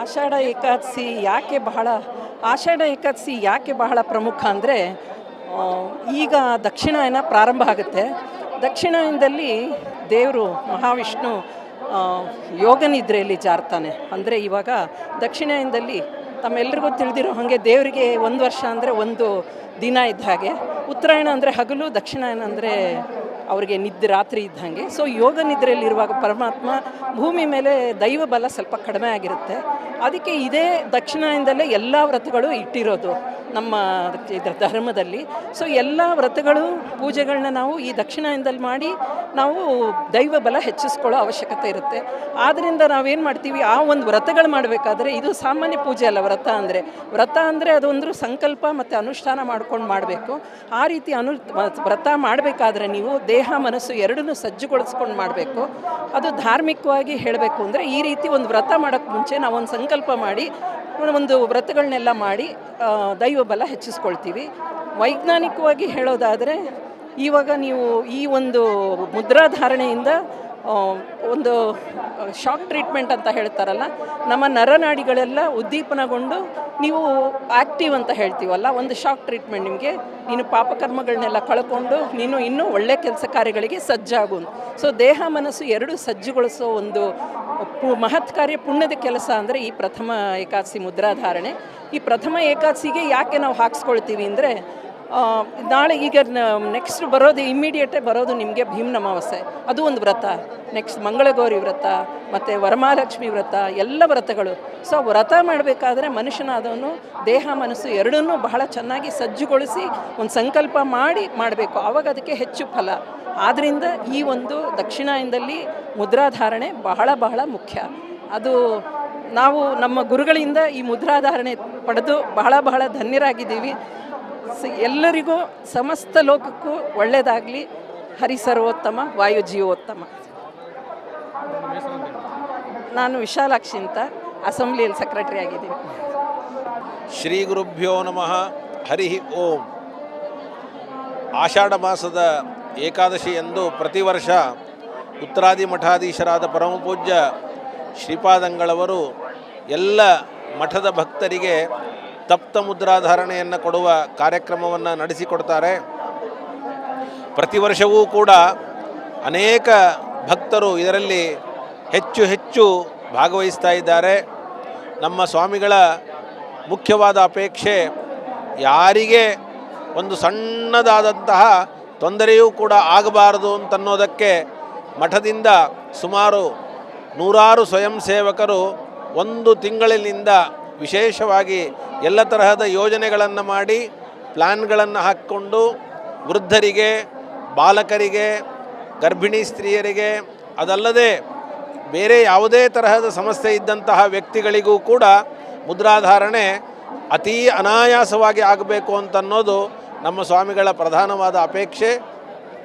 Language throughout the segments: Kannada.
ಆಷಾಢ ಏಕಾದಶಿ ಯಾಕೆ ಬಹಳ, ಆಷಾಢ ಏಕಾದಶಿ ಯಾಕೆ ಬಹಳ ಪ್ರಮುಖ ಅಂದರೆ ಈಗ ದಕ್ಷಿಣಾಯನ ಪ್ರಾರಂಭ ಆಗುತ್ತೆ. ದಕ್ಷಿಣಾಯನದಲ್ಲಿ ದೇವರು ಮಹಾವಿಷ್ಣು ಯೋಗನಿದ್ರೆಯಲ್ಲಿ ಯೋಗ ನಿದ್ರೆಯಲ್ಲಿ ಜಾರ್ತಾನೆ. ಅಂದರೆ ಇವಾಗ ದಕ್ಷಿಣಾಯನದಲ್ಲಿ ತಮ್ಮೆಲ್ಲರಿಗೂ ತಿಳಿದಿರೋ ಹಾಗೆ ದೇವರಿಗೆ ಒಂದು ವರ್ಷ ಅಂದರೆ ಒಂದು ದಿನ ಇದ್ದ ಹಾಗೆ. ಉತ್ತರಾಯಣ ಅಂದರೆ ಹಗಲು, ದಕ್ಷಿಣಾಯನ ಅಂದರೆ ಅವರಿಗೆ ನಿದ್ದೆ ರಾತ್ರಿ ಇದ್ದ ಹಾಗೆ. ಸೊ ಯೋಗ ನಿದ್ರೆಯಲ್ಲಿರುವಾಗ ಪರಮಾತ್ಮ ಭೂಮಿ ಮೇಲೆ ದೈವ ಬಲ ಸ್ವಲ್ಪ ಕಡಿಮೆ ಆಗಿರುತ್ತೆ. ಅದಕ್ಕೆ ಇದೇ ದಕ್ಷಿಣದಿಂದಲೇ ಎಲ್ಲ ವ್ರತಗಳು ಇಟ್ಟಿರೋದು ನಮ್ಮ ಇದರ ಧರ್ಮದಲ್ಲಿ. ಸೊ ಎಲ್ಲ ವ್ರತಗಳು ಪೂಜೆಗಳನ್ನ ನಾವು ಈ ದಕ್ಷಿಣಾಯನದಲ್ಲಿ ಮಾಡಿ ನಾವು ದೈವ ಬಲ ಹೆಚ್ಚಿಸ್ಕೊಳ್ಳೋ ಅವಶ್ಯಕತೆ ಇರುತ್ತೆ. ಆದ್ದರಿಂದ ನಾವೇನು ಮಾಡ್ತೀವಿ, ಆ ಒಂದು ವ್ರತಗಳು ಮಾಡಬೇಕಾದ್ರೆ ಇದು ಸಾಮಾನ್ಯ ಪೂಜೆ ಅಲ್ಲ ವ್ರತ ಅಂದರೆ. ವ್ರತ ಅಂದರೆ ಅದೊಂದು ಸಂಕಲ್ಪ ಮತ್ತು ಅನುಷ್ಠಾನ ಮಾಡ್ಕೊಂಡು ಮಾಡಬೇಕು. ಆ ರೀತಿ ಅನು ವ್ರತ ಮಾಡಬೇಕಾದ್ರೆ ನೀವು ದೇಹ, ಮನಸ್ಸು ಎರಡನ್ನೂ ಸಜ್ಜುಗೊಳಿಸ್ಕೊಂಡು ಮಾಡಬೇಕು. ಅದು ಧಾರ್ಮಿಕವಾಗಿ ಹೇಳಬೇಕು ಅಂದರೆ ಈ ರೀತಿ ಒಂದು ವ್ರತ ಮಾಡೋಕ್ಕೆ ಮುಂಚೆ ನಾವು ಒಂದು ಸಂಕಲ್ಪ ಮಾಡಿ ಒಂದು ವ್ರತಗಳನ್ನೆಲ್ಲ ಮಾಡಿ ದೈವ ಬಲ ಹೆಚ್ಚಿಸ್ಕೊಳ್ತೀವಿ. ವೈಜ್ಞಾನಿಕವಾಗಿ ಹೇಳೋದಾದರೆ, ಇವಾಗ ನೀವು ಈ ಒಂದು ಮುದ್ರಾಧಾರಣೆಯಿಂದ ಒಂದು ಶಾಕ್ ಟ್ರೀಟ್ಮೆಂಟ್ ಅಂತ ಹೇಳ್ತಾರಲ್ಲ, ನಮ್ಮ ನರನಾಡಿಗಳೆಲ್ಲ ಉದ್ದೀಪನಗೊಂಡು ನೀವು ಆ್ಯಕ್ಟಿವ್ ಅಂತ ಹೇಳ್ತೀವಲ್ಲ, ಒಂದು ಶಾಕ್ ಟ್ರೀಟ್ಮೆಂಟ್ ನಿಮಗೆ. ನೀನು ಪಾಪಕರ್ಮಗಳನ್ನೆಲ್ಲ ಕಳ್ಕೊಂಡು, ನೀನು ಇನ್ನೂ ಒಳ್ಳೆ ಕೆಲಸ ಕಾರ್ಯಗಳಿಗೆ ಸಜ್ಜಾಗು ಸೊ ದೇಹ, ಮನಸ್ಸು ಎರಡು ಸಜ್ಜುಗೊಳಿಸೋ ಒಂದು ಮಹತ್ ಕಾರ್ಯ ಪುಣ್ಯದ ಕೆಲಸ ಅಂದರೆ ಈ ಪ್ರಥಮ ಏಕಾದಶಿ ಮುದ್ರಾಧಾರಣೆ. ಈ ಪ್ರಥಮ ಏಕಾದಶಿಗೆ ಯಾಕೆ ನಾವು ಹಾಕ್ಸ್ಕೊಳ್ತೀವಿ ಅಂದರೆ ನಾಳೆ ಈಗ ನೆಕ್ಸ್ಟ್ ಬರೋದು ಇಮ್ಮಿಡಿಯೇಟೇ ಬರೋದು ನಿಮಗೆ ಭೀಮ್ ಅಮಾವಾಸ್ಯೆ ಅದು ಒಂದು ವ್ರತ. ನೆಕ್ಸ್ಟ್ ಮಂಗಳಗೌರಿ ವ್ರತ, ಮತ್ತು ವರಮಹಾಲಕ್ಷ್ಮಿ ವ್ರತ, ಎಲ್ಲ ವ್ರತಗಳು. ಸೊ ವ್ರತ ಮಾಡಬೇಕಾದ್ರೆ ಮನುಷ್ಯನಾದವನು ದೇಹ ಮನಸ್ಸು ಎರಡನ್ನೂ ಬಹಳ ಚೆನ್ನಾಗಿ ಸಜ್ಜುಗೊಳಿಸಿ ಒಂದು ಸಂಕಲ್ಪ ಮಾಡಿ ಮಾಡಬೇಕು. ಆವಾಗ ಅದಕ್ಕೆ ಹೆಚ್ಚು ಫಲ. ಆದ್ದರಿಂದ ಈ ಒಂದು ದಕ್ಷಿಣಾಯನದಲ್ಲಿ ಮುದ್ರಾಧಾರಣೆ ಬಹಳ ಬಹಳ ಮುಖ್ಯ. ಅದು ನಾವು ನಮ್ಮ ಗುರುಗಳಿಂದ ಈ ಮುದ್ರಾಧಾರಣೆ ಪಡೆದು ಬಹಳ ಬಹಳ ಧನ್ಯರಾಗಿದ್ದೀವಿ. ಎಲ್ಲರಿಗೂ ಸಮಸ್ತ ಲೋಕಕ್ಕೂ ಒಳ್ಳೆಯದಾಗಲಿ ಹರಿಸರ್ವೋತ್ತಮ, ವಾಯುಜೀವೋತ್ತಮ. ವಾಯು ಜೀವೋತ್ತಮ ನಾನು ವಿಶಾಲಾಕ್ಷಿ ಅಂತ ಅಸೆಂಬ್ಲಿಯಲ್ಲಿ ಸೆಕ್ರೆಟರಿ ಆಗಿದ್ದೀನಿ. ಶ್ರೀ ಗುರುಭ್ಯೋ ನಮಃ. ಹರಿ ಓಂ. ಆಷಾಢ ಮಾಸದ ಏಕಾದಶಿ ಎಂದು ಪ್ರತಿ ವರ್ಷ ಉತ್ತರಾದಿ ಮಠಾಧೀಶರಾದ ಪರಮಪೂಜ್ಯ ಶ್ರೀಪಾದಂಗಳವರು ಎಲ್ಲ ಮಠದ ಭಕ್ತರಿಗೆ ತಪ್ತ ಮುದ್ರಾಧಾರಣೆಯನ್ನು ಕೊಡುವ ಕಾರ್ಯಕ್ರಮವನ್ನು ನಡೆಸಿಕೊಡ್ತಾರೆ. ಪ್ರತಿ ವರ್ಷವೂ ಕೂಡ ಅನೇಕ ಭಕ್ತರು ಇದರಲ್ಲಿ ಹೆಚ್ಚು ಹೆಚ್ಚು ಭಾಗವಹಿಸ್ತಾ ಇದ್ದಾರೆ. ನಮ್ಮ ಸ್ವಾಮಿಗಳ ಮುಖ್ಯವಾದ ಅಪೇಕ್ಷೆ ಯಾರಿಗೆ ಒಂದು ಸಣ್ಣದಾದಂತಹ ತೊಂದರೆಯೂ ಕೂಡ ಆಗಬಾರದು ಅಂತನ್ನೋದಕ್ಕೆ ಮಠದಿಂದ ಸುಮಾರು ನೂರಾರು ಸ್ವಯಂ ಸೇವಕರು ಒಂದು ತಿಂಗಳಿನಿಂದ ವಿಶೇಷವಾಗಿ ಎಲ್ಲ ತರಹದ ಯೋಜನೆಗಳನ್ನು ಮಾಡಿ ಪ್ಲ್ಯಾನ್ಗಳನ್ನು ಹಾಕ್ಕೊಂಡು ವೃದ್ಧರಿಗೆ, ಬಾಲಕರಿಗೆ, ಗರ್ಭಿಣಿ ಸ್ತ್ರೀಯರಿಗೆ, ಅದಲ್ಲದೆ ಬೇರೆ ಯಾವುದೇ ತರಹದ ಸಮಸ್ಯೆ ಇದ್ದಂತಹ ವ್ಯಕ್ತಿಗಳಿಗೂ ಕೂಡ ಮುದ್ರಾಧಾರಣೆ ಅತೀ ಅನಾಯಾಸವಾಗಿ ಆಗಬೇಕು ಅಂತನ್ನೋದು ನಮ್ಮ ಸ್ವಾಮಿಗಳ ಪ್ರಧಾನವಾದ ಅಪೇಕ್ಷೆ.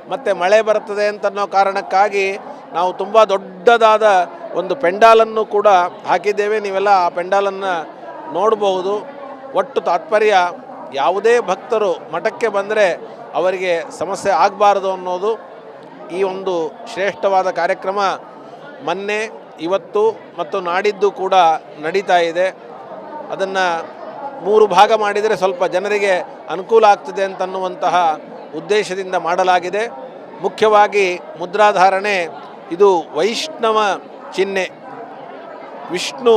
ಮತ್ತು ಮಳೆ ಬರ್ತದೆ ಅಂತನ್ನೋ ಕಾರಣಕ್ಕಾಗಿ ನಾವು ತುಂಬ ದೊಡ್ಡದಾದ ಒಂದು ಪೆಂಡಾಲನ್ನು ಕೂಡ ಹಾಕಿದ್ದೇವೆ. ನೀವೆಲ್ಲ ಆ ಪೆಂಡಾಲನ್ನು ನೋಡಬಹುದು. ಒಟ್ಟು ತಾತ್ಪರ್ಯ ಯಾವುದೇ ಭಕ್ತರು ಮಠಕ್ಕೆ ಬಂದರೆ ಅವರಿಗೆ ಸಮಸ್ಯೆ ಆಗಬಾರದು ಅನ್ನೋದು ಈ ಒಂದು ಶ್ರೇಷ್ಠವಾದ ಕಾರ್ಯಕ್ರಮ ಮೊನ್ನೆ, ಇವತ್ತು ಮತ್ತು ನಾಡಿದ್ದು ಕೂಡ ನಡೀತಾ ಇದೆ. ಅದನ್ನು ಮೂರು ಭಾಗ ಮಾಡಿದರೆ ಸ್ವಲ್ಪ ಜನರಿಗೆ ಅನುಕೂಲ ಆಗ್ತದೆ ಅಂತನ್ನುವಂತಹ ಉದ್ದೇಶದಿಂದ ಮಾಡಲಾಗಿದೆ. ಮುಖ್ಯವಾಗಿ ಮುದ್ರಾಧಾರಣೆ ಇದು ವೈಷ್ಣವ ಚಿಹ್ನೆ, ವಿಷ್ಣು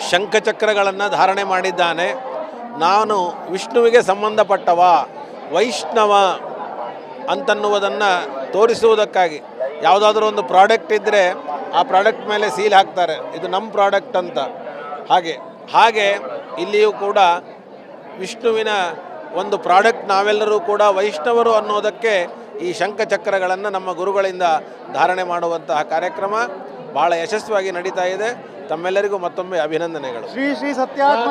ಶಂಖಚಕ್ರಗಳನ್ನು ಧಾರಣೆ ಮಾಡಿದ್ದಾನೆ. ನಾನು ವಿಷ್ಣುವಿಗೆ ಸಂಬಂಧಪಟ್ಟವ, ವೈಷ್ಣವ ಅಂತನ್ನುವುದನ್ನು ತೋರಿಸುವುದಕ್ಕಾಗಿ. ಯಾವುದಾದ್ರೂ ಒಂದು ಪ್ರಾಡಕ್ಟ್ ಇದ್ದರೆ ಆ ಪ್ರಾಡಕ್ಟ್ ಮೇಲೆ ಸೀಲ್ ಹಾಕ್ತಾರೆ. ಇದು ನಮ್ಮ ಪ್ರಾಡಕ್ಟ್ ಅಂತ. ಹಾಗೆ ಹಾಗೆ ಇಲ್ಲಿಯೂ ಕೂಡ ವಿಷ್ಣುವಿನ ಒಂದು ಪ್ರಾಡಕ್ಟ್ ನಾವೆಲ್ಲರೂ ಕೂಡ ವೈಷ್ಣವರು ಅನ್ನೋದಕ್ಕೆ ಈ ಶಂಖಚಕ್ರಗಳನ್ನು ನಮ್ಮ ಗುರುಗಳಿಂದ ಧಾರಣೆ ಮಾಡುವಂತಹ ಕಾರ್ಯಕ್ರಮ ಭಾಳ ಯಶಸ್ವಿಯಾಗಿ ನಡೀತಾ ಇದೆ. ತಮ್ಮೆಲ್ಲರಿಗೂ ಮತ್ತೊಮ್ಮೆ ಅಭಿನಂದನೆಗಳು. ಶ್ರೀ ಶ್ರೀ ಸತ್ಯಾತ್ಮ